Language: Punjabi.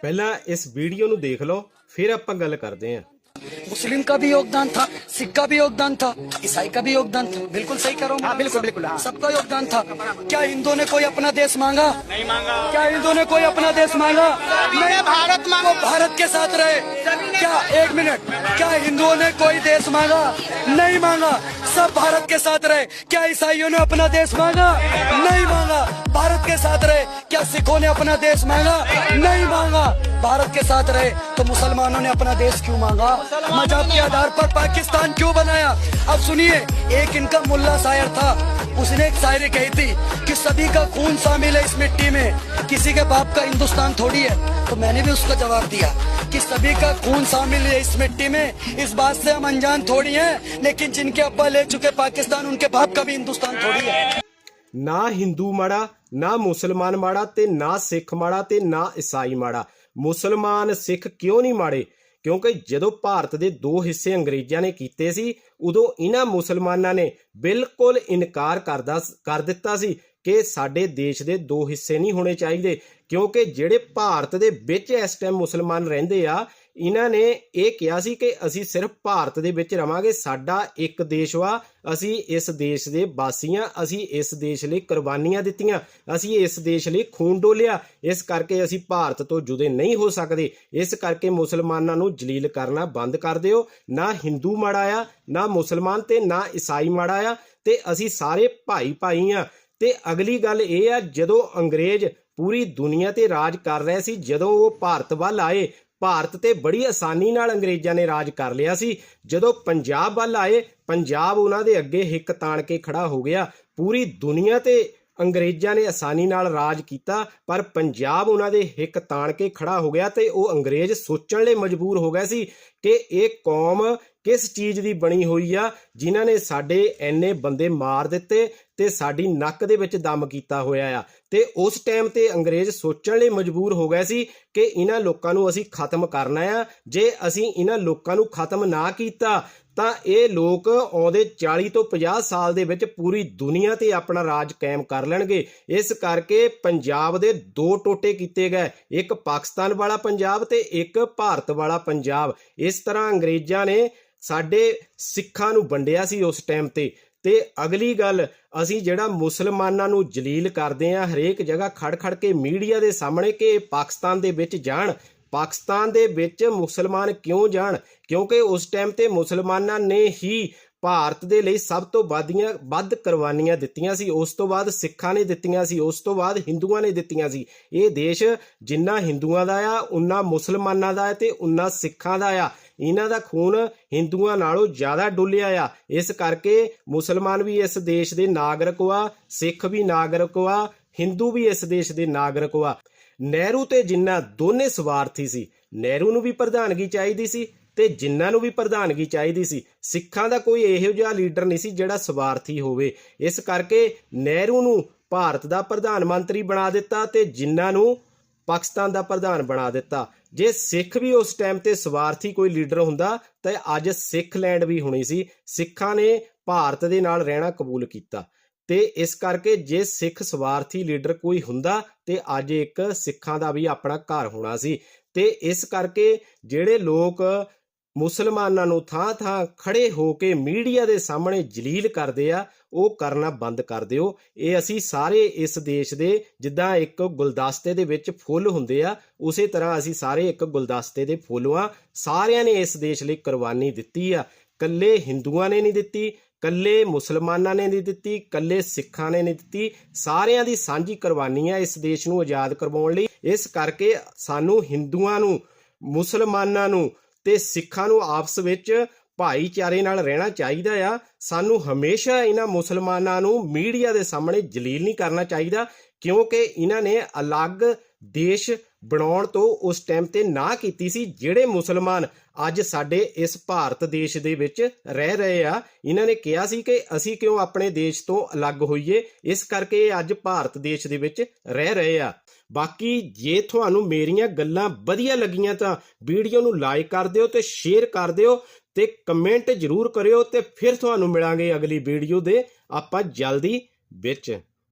ਪਹਿਲਾਂ ਇਸ ਵੀਡੀਓ ਨੂੰ ਦੇਖ ਲਓ ਫਿਰ ਆਪਾਂ ਗੱਲ ਕਰਦੇ ਹਾਂ मुस्लिम का भी योगदान था सिख का भी योगदान था ईसाई का भी योगदान था बिल्कुल सही करो हाँ, बिल्कुल, बिल्कुल, हाँ। सबका योगदान था क्या हिंदुओं ने कोई अपना देश मांगा नहीं मांगा क्या हिंदुओं ने कोई अपना देश मांगा नहीं भारत मांगो भारत के साथ रहे क्या एक मिनट क्या हिंदुओं ने कोई देश मांगा नहीं मांगा सब भारत के साथ रहे। क्या ईसाइयों ने अपना देश मांगा? नहीं मांगा। भारत के साथ रहे। क्या सिखों ने अपना देश मांगा? नहीं मांगा। भारत के साथ रहे। तो मुसलमानों ने अपना देश क्यों मांगा? मज़हब के आधार पर पाकिस्तान क्यों बनाया? अब सुनिए, एक इनका मुल्ला शायर था। उसने एक शायरी कही थी कि सभी का खून शामिल है इस मिट्टी में। किसी के बाप का हिंदुस्तान थोड़ी है। तो मैंने भी उसका जवाब दिया। कि सभी का खून शामिल है इस मिट्टी में इस बात से हम अनजान थोड़ी हैं लेकिन जिनके अब्बा ले चुके पाकिस्तान उनके बाप का भी हिंदुस्तान थोड़ी है ਨਾ ਹਿੰਦੂ ਮਾੜਾ ਨਾ ਮੁਸਲਮਾਨ ਮਾੜਾ ਤੇ ਨਾ ਸਿੱਖ ਮਾੜਾ ਤੇ ਨਾ ਈਸਾਈ ਮਾੜਾ ਮੁਸਲਮਾਨ ਸਿੱਖ ਕਿਉਂ ਨਹੀਂ ਮਾੜੇ ਕਿਉਂਕਿ ਜਦੋਂ ਭਾਰਤ ਦੇ ਦੋ ਹਿੱਸੇ ਅੰਗਰੇਜ਼ਾਂ ਨੇ ਕੀਤੇ ਸੀ ਉਦੋਂ ਇਹਨਾਂ ਮੁਸਲਮਾਨਾਂ ਨੇ ਬਿਲਕੁਲ ਇਨਕਾਰ ਕਰਦਾ ਕਰ ਦਿੱਤਾ ਸੀ ਕਿ ਸਾਡੇ ਦੇਸ਼ ਦੇ ਦੋ ਹਿੱਸੇ ਨਹੀਂ ਹੋਣੇ ਚਾਹੀਦੇ, ਕਿਉਂਕਿ ਜਿਹੜੇ ਭਾਰਤ ਦੇ ਵਿੱਚ ਇਸ ਟਾਈਮ ਮੁਸਲਮਾਨ ਰਹਿੰਦੇ ਆ, ਇਹਨਾਂ ਨੇ ਇਹ ਕਿਹਾ ਸੀ ਕਿ ਅਸੀਂ ਸਿਰਫ ਭਾਰਤ ਦੇ ਵਿੱਚ ਰਵਾਂਗੇ, ਸਾਡਾ ਇੱਕ ਦੇਸ਼ ਵਾ, ਅਸੀਂ ਇਸ ਦੇਸ਼ ਦੇ ਵਾਸੀ ਹਾਂ ਅਸੀਂ ਇਸ ਦੇਸ਼ ਲਈ ਕੁਰਬਾਨੀਆਂ ਦਿੱਤੀਆਂ, ਅਸੀਂ ਇਸ ਦੇਸ਼ ਲਈ ਖੂਨ ਡੋਲਿਆ, ਇਸ ਕਰਕੇ ਅਸੀਂ ਭਾਰਤ ਤੋਂ ਜੁਦੇ ਨਹੀਂ ਹੋ ਸਕਦੇ, ਇਸ ਕਰਕੇ ਮੁਸਲਮਾਨਾਂ ਨੂੰ ਜਲੀਲ ਕਰਨਾ ਬੰਦ ਕਰ ਦਿਓ, ਨਾ ਹਿੰਦੂ ਮਾੜਾ ਆ, ਨਾ ਮੁਸਲਮਾਨ ਤੇ ਨਾ ਈਸਾਈ ਮਾੜਾ ਆ, ਤੇ ਅਸੀਂ ਸਾਰੇ ਭਾਈ ਭਾਈ ਆ। ਤੇ ਅਗਲੀ ਗੱਲ ਇਹ ਆ, ਜਦੋਂ ਅੰਗਰੇਜ਼ ਪੂਰੀ ਦੁਨੀਆ ਤੇ ਰਾਜ ਕਰ ਰਹੇ ਸੀ, ਜਦੋਂ ਉਹ ਭਾਰਤ ਵੱਲ ਆਏ, ਭਾਰਤ ਤੇ ਬੜੀ ਆਸਾਨੀ ਨਾਲ ਅੰਗਰੇਜ਼ਾਂ ਨੇ ਰਾਜ ਕਰ ਲਿਆ ਸੀ। ਜਦੋਂ ਪੰਜਾਬ ਵੱਲ ਆਏ, ਪੰਜਾਬ ਉਹਨਾਂ ਦੇ ਅੱਗੇ ਹਿੱਕ ਤਾਣ ਕੇ ਖੜਾ ਹੋ ਗਿਆ। ਪੂਰੀ ਦੁਨੀਆ ਤੇ ਅੰਗਰੇਜ਼ਾਂ ਨੇ ਆਸਾਨੀ ਨਾਲ ਰਾਜ ਕੀਤਾ, ਪਰ ਪੰਜਾਬ ਉਹਨਾਂ ਦੇ ਹਿੱਕ ਤਾਣ ਕੇ ਖੜਾ ਹੋ ਗਿਆ ਤੇ ਉਹ ਅੰਗਰੇਜ਼ ਸੋਚਣ ਲਈ ਮਜਬੂਰ ਹੋ ਗਏ ਸੀ ਕਿ ਇਹ ਕੌਮ ਕਿਸ ਚੀਜ਼ ਦੀ ਬਣੀ ਹੋਈ ਆ, ਜਿਨ੍ਹਾਂ ਨੇ ਸਾਡੇ ਐਨੇ ਬੰਦੇ ਮਾਰ ਦਿੱਤੇ ਤੇ ਸਾਡੀ ਨੱਕ ਦੇ ਵਿੱਚ ਦਮ ਕੀਤਾ ਹੋਇਆ ਆ। ਤੇ ਉਸ ਟਾਈਮ ਤੇ ਅੰਗਰੇਜ਼ ਸੋਚਣ ਲਈ ਮਜਬੂਰ ਹੋ ਗਏ ਸੀ ਕਿ ਇਹਨਾਂ ਲੋਕਾਂ ਨੂੰ ਅਸੀਂ ਖਤਮ ਕਰਨਾ ਆ। ਜੇ ਅਸੀਂ ਇਹਨਾਂ ਲੋਕਾਂ ਨੂੰ ਖਤਮ ਨਾ ਕੀਤਾ, ਤਾਂ ਇਹ ਲੋਕ ਆਉਂਦੇ 40 ਤੋਂ 50 ਸਾਲ ਦੇ ਵਿੱਚ ਪੂਰੀ ਦੁਨੀਆ ਤੇ ਆਪਣਾ ਰਾਜ ਕਾਇਮ ਕਰ ਲੈਣਗੇ। ਇਸ ਕਰਕੇ ਪੰਜਾਬ ਦੇ ਦੋ ਟੋਟੇ ਕੀਤੇ ਗਏ, ਇੱਕ ਪਾਕਿਸਤਾਨ ਵਾਲਾ ਪੰਜਾਬ ਤੇ ਇੱਕ ਭਾਰਤ ਵਾਲਾ ਪੰਜਾਬ। ਇਸ ਤਰ੍ਹਾਂ ਅੰਗਰੇਜ਼ਾਂ ਨੇ ਸਾਡੇ ਸਿੱਖਾਂ ਨੂੰ ਵੰਡਿਆ ਸੀ ਉਸ ਟਾਈਮ ਤੇ। ਤੇ ਅਗਲੀ ਗੱਲ, ਅਸੀਂ ਜਿਹੜਾ ਮੁਸਲਮਾਨਾਂ ਨੂੰ ਜਲੀਲ ਕਰਦੇ ਆ ਹਰੇਕ ਜਗ੍ਹਾ ਖੜ ਖੜ ਕੇ ਮੀਡੀਆ ਦੇ ਸਾਹਮਣੇ ਕਿ ਇਹ ਪਾਕਿਸਤਾਨ ਦੇ ਵਿੱਚ ਜਾਣ। ਪਾਕਿਸਤਾਨ ਦੇ ਵਿੱਚ ਮੁਸਲਮਾਨ ਕਿਉਂ ਜਾਣ? ਕਿਉਂਕਿ ਉਸ ਟਾਈਮ ਤੇ ਮੁਸਲਮਾਨਾਂ ਨੇ ਹੀ ਭਾਰਤ ਦੇ ਲਈ ਸਭ ਤੋਂ ਵੱਧੀਆਂ, ਵੱਧ ਕੁਰਬਾਨੀਆਂ ਦਿੱਤੀਆਂ ਸੀ। ਉਸ ਤੋਂ ਬਾਅਦ ਸਿੱਖਾਂ ਨੇ ਦਿੱਤੀਆਂ ਸੀ, ਉਸ ਤੋਂ ਬਾਅਦ ਹਿੰਦੂਆਂ ਨੇ ਦਿੱਤੀਆਂ ਸੀ। ਇਹ ਦੇਸ਼ ਜਿੰਨਾ ਹਿੰਦੂਆਂ ਦਾ ਆ, ਉਨਾ ਮੁਸਲਮਾਨਾਂ ਦਾ ਹੈ ਤੇ ਉਨਾ ਸਿੱਖਾਂ ਦਾ ਆ। ਇਹਨਾਂ ਦਾ ਖੂਨ ਹਿੰਦੂਆਂ ਨਾਲੋਂ ਜ਼ਿਆਦਾ ਡੁੱਲਿਆ ਆ। ਇਸ ਕਰਕੇ ਮੁਸਲਮਾਨ ਵੀ ਇਸ ਦੇਸ਼ ਦੇ ਨਾਗਰਿਕ ਆ, ਸਿੱਖ ਵੀ ਨਾਗਰਿਕ ਆ, ਹਿੰਦੂ ਵੀ ਇਸ ਦੇਸ਼ ਦੇ ਨਾਗਰਿਕ ਆ। ਨਹਿਰੂ ਤੇ ਜਿੰਨਾ ਦੋਨੇ ਸਵਾਰਥੀ ਸੀ, ਨਹਿਰੂ ਨੂੰ ਵੀ ਪ੍ਰਧਾਨਗੀ ਚਾਹੀਦੀ ਸੀ ਤੇ ਜਿੰਨਾਂ ਨੂੰ ਵੀ ਪ੍ਰਧਾਨਗੀ ਚਾਹੀਦੀ ਸੀ, ਸਿੱਖਾਂ ਦਾ ਕੋਈ ਇਹੋ ਜਿਹਾ ਲੀਡਰ ਨਹੀਂ ਸੀ ਜਿਹੜਾ ਸਵਾਰਥੀ ਹੋਵੇ। ਇਸ ਕਰਕੇ ਨਹਿਰੂ ਨੂੰ ਭਾਰਤ ਦਾ ਪ੍ਰਧਾਨ ਮੰਤਰੀ ਬਣਾ ਦਿੱਤਾ ਤੇ ਜਿਨ੍ਹਾਂ ਨੂੰ ਪਾਕਿਸਤਾਨ ਦਾ ਪ੍ਰਧਾਨ ਬਣਾ ਦਿੱਤਾ। ਜੇ ਸਿੱਖ ਵੀ ਉਸ ਟਾਈਮ ਤੇ ਸਵਾਰਥੀ ਕੋਈ ਲੀਡਰ ਹੁੰਦਾ, ਤਾਂ ਅੱਜ ਸਿੱਖ ਲੈਂਡ ਵੀ ਹੋਣੀ ਸੀ। ਸਿੱਖਾਂ ਨੇ ਭਾਰਤ ਦੇ ਨਾਲ ਰਹਿਣਾ ਕਬੂਲ ਕੀਤਾ। ਤੇ ਇਸ ਕਰਕੇ ਜੇ ਸਿੱਖ ਸਵਾਰਥੀ ਲੀਡਰ ਕੋਈ ਹੁੰਦਾ, ਤੇ ਅੱਜ ਇੱਕ ਸਿੱਖਾਂ ਦਾ ਵੀ ਆਪਣਾ ਘਰ ਹੋਣਾ ਸੀ। ਤੇ ਇਸ ਕਰਕੇ ਜਿਹੜੇ ਲੋਕ ਮੁਸਲਮਾਨਾਂ ਨੂੰ ਥਾਂ-ਥਾਂ ਖੜੇ ਹੋ ਕੇ ਮੀਡੀਆ ਦੇ ਸਾਹਮਣੇ ਜਲੀਲ ਕਰਦੇ ਆ, ਉਹ ਕਰਨਾ ਬੰਦ ਕਰ ਦਿਓ। ਇਹ ਅਸੀਂ ਸਾਰੇ ਇਸ ਦੇਸ਼ ਦੇ ਜਿੱਦਾਂ ਇੱਕ ਗੁਲਦਸਤੇ ਦੇ ਵਿੱਚ ਫੁੱਲ ਹੁੰਦੇ ਆ, ਉਸੇ ਤਰ੍ਹਾਂ ਅਸੀਂ ਸਾਰੇ ਇੱਕ ਗੁਲਦਸਤੇ ਦੇ ਫੁੱਲ ਆ। ਸਾਰਿਆਂ ਨੇ ਇਸ ਦੇਸ਼ ਲਈ ਕੁਰਬਾਨੀ ਦਿੱਤੀ ਆ। ਕੱਲੇ ਹਿੰਦੂਆਂ ਨੇ ਨਹੀਂ ਦਿੱਤੀ ਕੱਲੇ ਮੁਸਲਮਾਨਾਂ ਨੇ ਨਹੀਂ ਦਿੱਤੀ ਕੱਲੇ ਸਿੱਖਾਂ ਨੇ ਨਹੀਂ ਦਿੱਤੀ। ਸਾਰਿਆਂ ਦੀ ਸਾਂਝੀ ਕੁਰਬਾਨੀ ਆ ਇਸ ਦੇਸ਼ ਨੂੰ ਆਜ਼ਾਦ ਕਰਵਾਉਣ ਲਈ। ਇਸ ਕਰਕੇ ਸਾਨੂੰ ਹਿੰਦੂਆਂ ਨੂੰ, ਮੁਸਲਮਾਨਾਂ ਨੂੰ ਤੇ ਸਿੱਖਾਂ ਨੂੰ ਆਪਸ ਵਿੱਚ ਭਾਈਚਾਰੇ ਨਾਲ ਰਹਿਣਾ ਚਾਹੀਦਾ ਆ। ਸਾਨੂੰ ਹਮੇਸ਼ਾ ਇਹਨਾਂ ਮੁਸਲਮਾਨਾਂ ਨੂੰ ਮੀਡੀਆ ਦੇ ਸਾਹਮਣੇ ਜਲੀਲ ਨਹੀਂ ਕਰਨਾ ਚਾਹੀਦਾ, ਕਿਉਂਕਿ ਇਹਨਾਂ ਨੇ ਅਲੱਗ ਦੇਸ਼ ਬਣਾਉਣ ਤੋਂ ਉਸ ਟਾਈਮ ਤੇ ਨਾ ਕੀਤੀ ਸੀ ਜਿਹੜੇ ਮੁਸਲਮਾਨ ਅੱਜ ਸਾਡੇ ਇਸ ਭਾਰਤ ਦੇਸ਼ ਦੇ ਵਿੱਚ ਰਹਿ ਰਹੇ ਆ। ਇਹਨਾਂ ਨੇ ਕਿਹਾ ਸੀ ਕਿ ਅਸੀਂ ਕਿਉਂ ਆਪਣੇ ਦੇਸ਼ ਤੋਂ ਅਲੱਗ ਹੋਈਏ? ਇਸ ਕਰਕੇ ਇਹ ਅੱਜ ਭਾਰਤ ਦੇਸ਼ ਦੇ ਵਿੱਚ ਰਹਿ ਰਹੇ ਆ। ਬਾਕੀ ਜੇ ਤੁਹਾਨੂੰ ਮੇਰੀਆਂ ਗੱਲਾਂ ਵਧੀਆ ਲੱਗੀਆਂ ਤਾਂ ਵੀਡੀਓ ਨੂੰ ਲਾਈਕ ਕਰ ਦਿਓ ਤੇ ਸ਼ੇਅਰ ਕਰ ਦਿਓ ਤੇ ਕਮੈਂਟ ਜ਼ਰੂਰ ਕਰਿਓ ਤੇ ਫਿਰ ਤੁਹਾਨੂੰ ਮਿਲਾਂਗੇ ਅਗਲੀ ਵੀਡੀਓ ਦੇ ਆਪਾਂ ਜਲਦੀ ਵਿੱਚ।